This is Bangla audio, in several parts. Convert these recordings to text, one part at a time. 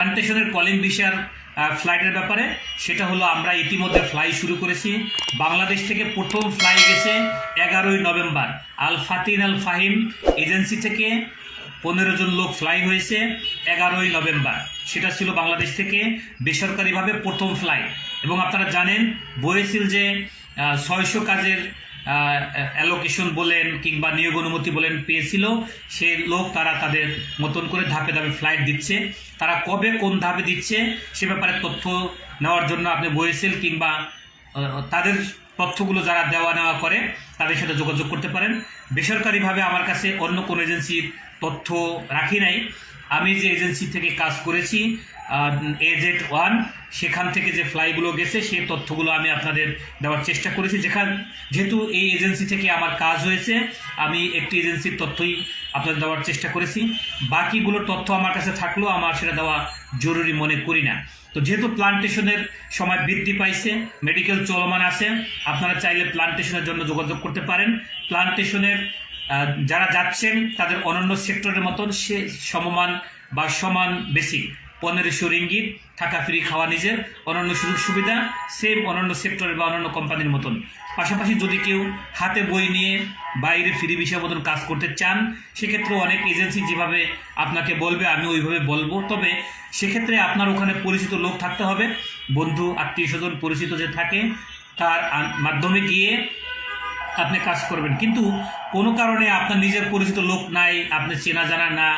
প্লান্টেশনের কলিং ভিসার ফ্লাইটের ব্যাপারে, সেটা হলো আমরা ইতিমধ্যে ফ্লাই শুরু করেছি। বাংলাদেশ থেকে প্রথম ফ্লাই গেছে এগারোই নভেম্বর। আল ফাতিন আল ফাহিম এজেন্সি থেকে পনেরো জন লোক ফ্লাই হয়েছে এগারোই নভেম্বর। সেটা ছিল বাংলাদেশ থেকে বেসরকারিভাবে প্রথম ফ্লাই এবং আপনারা জানেন বয়েছিল যে ছয়শো কাজের অ্যালোকেশন বলেন কিংবা নিয়োগ অনুমতি বলেন পেয়েছিল, সে লোক তারা তাদের মতন করে ধাপে ধাপে ফ্লাইট দিচ্ছে। তারা কবে কোন ধাপে দিচ্ছে সে ব্যাপারে তথ্য নেওয়ার জন্য আপনি বয়েছিল কিংবা তাদের তথ্যগুলো যারা দেওয়া নেওয়া করে তাদের সাথে যোগাযোগ করতে পারেন। বেসরকারিভাবে আমার কাছে অন্য কোনো এজেন্সির তথ্য রাখি নাই। আমি যে এজেন্সি থেকে কাজ করেছি এজেড ওয়ান সেখান থেকে যে ফ্লাইগুলো গেছে সেই তথ্যগুলো আমি আপনাদের দেওয়ার চেষ্টা করেছি। যেখান, যেহেতু এই এজেন্সি থেকে আমার কাজ হয়েছে, আমি একটি এজেন্সির তথ্যই আপনাদের দেওয়ার চেষ্টা করেছি। বাকিগুলো তথ্য আমার কাছে থাকলেও আমার সেটা দেওয়া জরুরি মনে করি না। তো যেহেতু প্লান্টেশনের সময় বৃদ্ধি পাইছে মেডিকেল চলমান আছে, আপনারা চাইলে প্লান্টেশনের জন্য যোগাযোগ করতে পারেন। প্লান্টেশনের যারা যাচ্ছেন তাদের অনন্য সেক্টরের মতন সে সমমান বা সমান বেসিক। পনেরোশো রিঙ্গিত, থাকা ফ্রি, খাওয়া নিজের, অনন্য সুযোগ সুবিধা সেম অনন্য সেক্টরের বা অন্যান্য কোম্পানির মতন। পাশাপাশি যদি কেউ হাতে বই নিয়ে বাইরে ফ্রি বিষয় মতন কাজ করতে চান সেক্ষেত্রে অনেক এজেন্সি যেভাবে আপনাকে বলবে, আমি ওইভাবে বলব। তবে সেক্ষেত্রে আপনার ওখানে পরিচিত লোক থাকতে হবে। বন্ধু, আত্মীয় স্বজন পরিচিত যে থাকে, তার মাধ্যমে গিয়ে আপনি কাজ করবেন। কিন্তু কোনো কারণে আপনার নিজের পরিচিত লোক নাই, আপনি চেনা জানা না,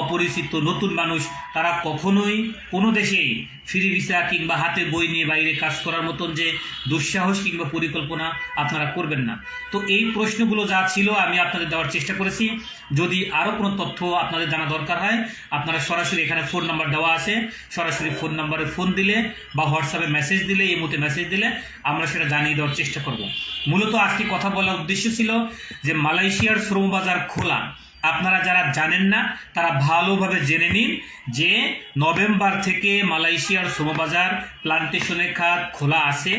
অপরিচিত নতুন মানুষ, তারা কখনোই কোনো দেশেই ফ্রি ভিসা কিংবা হাতে বই নিয়ে বাইরে কাজ করার মতন যে দুঃসাহস কিংবা পরিকল্পনা আপনারা করবেন না। তো এই প্রশ্নগুলো যা ছিল, আমি আপনাদের দেওয়ার চেষ্টা করেছি। যদি আরও কোনো তথ্য আপনাদের জানা দরকার হয়, আপনারা সরাসরি এখানে ফোন নাম্বার দেওয়া আছে। সরাসরি ফোন নাম্বারে ফোন দিলে বা হোয়াটসঅ্যাপে মেসেজ দিলে এই মুহূর্তে মেসেজ দিলে আমরা সেটা জানিয়ে দেওয়ার চেষ্টা করব। মূলত আজকে কথা বলার উদ্দেশ্য ছিল যে মালয়েশিয়ার শ্রমবাজার খোলা। আপনারা যারা জানেন না, তারা ভালোভাবে জেনে নিন যে নভেম্বর থেকে মালয়েশিয়ার শ্রমবাজার প্লান্টেশনের খাত খোলা আছে,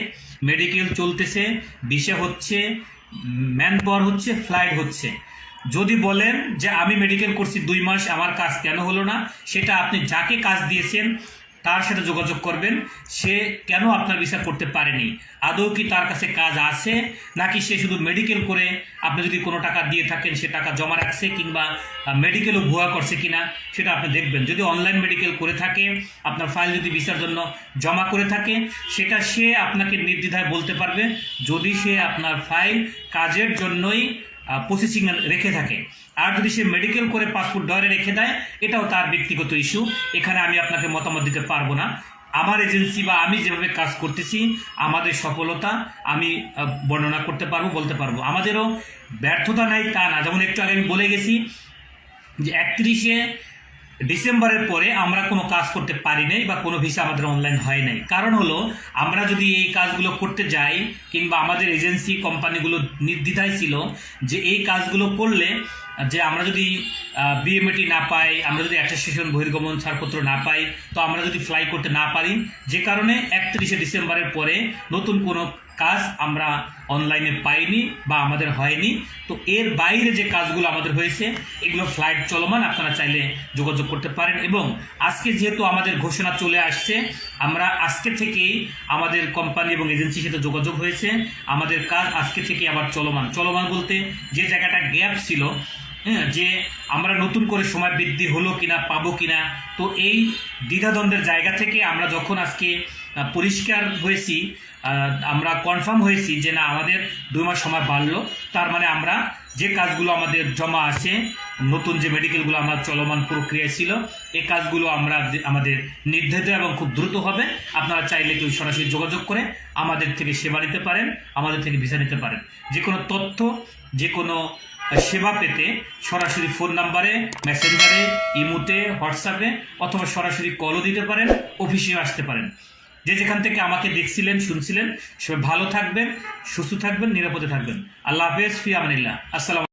মেডিকেল চলতেছে বিষয় হচ্ছে, ম্যান পাওয়ার হচ্ছে, ফ্লাইট হচ্ছে। যদি বলেন যে আমি মেডিকেল করছি দুই মাস, আমার কাজ কেন হলো না, সেটা আপনি যাকে কাজ দিয়েছেন তার সাথে যোগাযোগ করবেন। সে কেন আপনার ভিসা করতে পারেনি? আদৌ কি তার কাছে কাজ আছে? নাকি সে শুধু মেডিকেল করে আপনি যদি কোনো টাকা দিয়ে থাকেন, সে টাকা জমা রাখছে কিংবা মেডিকেলও ভুয়া করছে কিনা, সেটা আপনি দেখবেন। যদি অনলাইন মেডিকেল করে থাকে, আপনার ফাইল যদি ভিসার জন্য জমা করে থাকে, সেটা সে আপনাকে নির্দ্বিধায় বলতে পারবে। যদি সে আপনার ফাইল কাজের জন্যই প্রসেসিং রেখে থাকে। আর যদি সে মেডিকেল করে পাসপোর্ট ডয়ারে রেখে দেয়, এটাও তার ব্যক্তিগত ইস্যু এখানে আমি আপনাকে মতামত দিতে পারব না। আমার এজেন্সি বা আমি যেভাবে কাজ করতেছি, আমাদের সফলতা আমি বর্ণনা করতে পারব, বলতে পারব। আমাদেরও ব্যর্থতা নাই, তা না। যেমন একটু আগে আমি বলে গেছি যে, একত্রিশে ডিসেম্বরের পরে আমরা কোনো কাজ করতে পারি নাই বা কোনো ভিসা আমাদের অনলাইন হয় নাই। কারণ হলো, আমরা যদি এই কাজগুলো করতে যাই, কিংবা আমাদের এজেন্সি কোম্পানিগুলো নির্দ্বিধায় ছিল যে, এই কাজগুলো করলে যে আমরা যদি বিএমএটি না পাই, আমরা যদি অ্যাটেস্টেশন বহির্গমন ছাড়পত্র না পাই, তো আমরা যদি ফ্লাই করতে না পারি, যে কারণে একত্রিশে ডিসেম্বরের পরে নতুন কোনো কাজ আমরা অনলাইনে পাইনি বা আমাদের হয়নি। তো এর বাইরে যে কাজগুলো আমাদের হয়েছে, এগুলো ফ্লাইট চলমান, আপনারা চাইলে যোগাযোগ করতে পারেন। এবং আজকে যেহেতু আমাদের ঘোষণা চলে আসছে, আমরা আজকে থেকেই আমাদের কোম্পানি এবং এজেন্সির সাথে যোগাযোগ হয়েছে। আমাদের কাজ আজকে থেকে আবার চলমান। চলমান বলতে যে জায়গাটা গ্যাপ ছিল হ্যাঁ যে আমরা নতুন করে সময় বৃদ্ধি হলো কিনা, পাবো কিনা, তো এই দ্বিধাদ্বন্দ্বের জায়গা থেকে আমরা যখন আজকে পরিষ্কার হয়েছি আমরা কনফার্ম হয়েছি যে না, আমাদের দুই মাস সময় বাড়লো, তার মানে আমরা যে কাজগুলো আমাদের জমা আছে, নতুন যে মেডিকেলগুলো আমরা চলমান প্রক্রিয়ায় ছিল, এই কাজগুলো আমরা আমাদের নির্ধারিত এবং খুব দ্রুত হবে। আপনারা চাইলে কেউ সরাসরি যোগাযোগ করে আমাদের থেকে সেবা নিতে পারেন, আমাদের থেকে ভিসা নিতে পারেন। যে কোনো তথ্য, যে কোনো সেবা পেতে সরাসরি ফোন নাম্বারে, মেসেঞ্জারে, ইমুতে, হোয়াটসঅ্যাপে অথবা সরাসরি কলও দিতে পারেন, অফিসেও আসতে পারেন। যে যেখান থেকে আমাকে দেখছিলেন, শুনছিলেন, সবাই ভালো থাকবেন, সুস্থ থাকবেন, নিরাপদে থাকবেন। আল্লাহ হাফেজ ফি আমানিল্লাহ আসসালাম